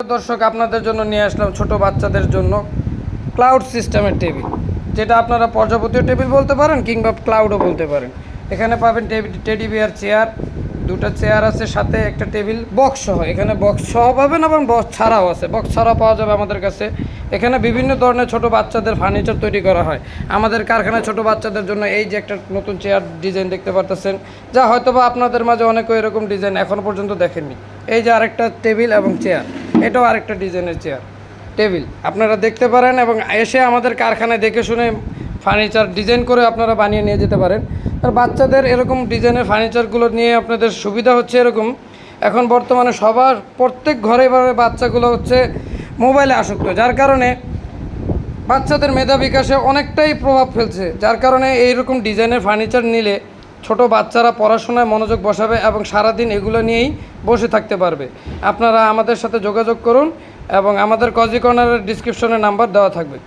দর্শক, আপনাদের জন্য নিয়ে আসলাম ছোট বাচ্চাদের জন্য ক্লাউড সিস্টেমের টেবিল যেটা আপনারা প্রজাপতীয় টেবিল বলতে পারেন কিংবা ক্লাউডও বলতে পারেন। এখানে পাবেন টেডি বিয়ার চেয়ার দুটো চেয়ার আছে, সাথে একটা টেবিল বক্স সহ। এখানে বক্স সহ পাবেন এবং বক্স ছাড়াও আছে। বক্স ছাড়াও পাওয়া যাবে আমাদের কাছে। এখানে বিভিন্ন ধরনের ছোট বাচ্চাদের ফার্নিচার তৈরি করা হয়। আমাদের কারখানায় ছোট বাচ্চাদের জন্য এই যে একটা নতুন চেয়ার ডিজাইন দেখতে পারতেছেন, যা হয়তোবা আপনাদের মাঝে অনেকে এরকম ডিজাইন এখনও পর্যন্ত দেখেননি। এই যে আরেকটা টেবিল এবং চেয়ার এটাও আরেকটা ডিজাইনের চেয়ার টেবিল আপনারা দেখতে পারেন এবং এসে আমাদের কারখানায় দেখে শুনে ফার্নিচার ডিজাইন করে আপনারা বানিয়ে নিয়ে যেতে পারেন। আর বাচ্চাদের এরকম ডিজাইনের ফার্নিচারগুলো নিয়ে আপনাদের সুবিধা হচ্ছে এরকম। এখন বর্তমানে সবার প্রত্যেক ঘরে ঘরে বাচ্চাগুলো হচ্ছে মোবাইলে আসক্ত, যার কারণে বাচ্চাদের মেধা বিকাশে অনেকটাই প্রভাব ফেলছে। যার কারণে এইরকম ডিজাইনের ফার্নিচার নিলে ছোট বাচ্চারা পড়াশোনায় মনোযোগ বসাবে এবং সারাদিন এগুলো নিয়েই বসে থাকতে পারবে। আপনারা আমাদের সাথে যোগাযোগ করুন এবং আমাদের কজি কর্নারের ডিসক্রিপশনে নাম্বার দেওয়া থাকবে।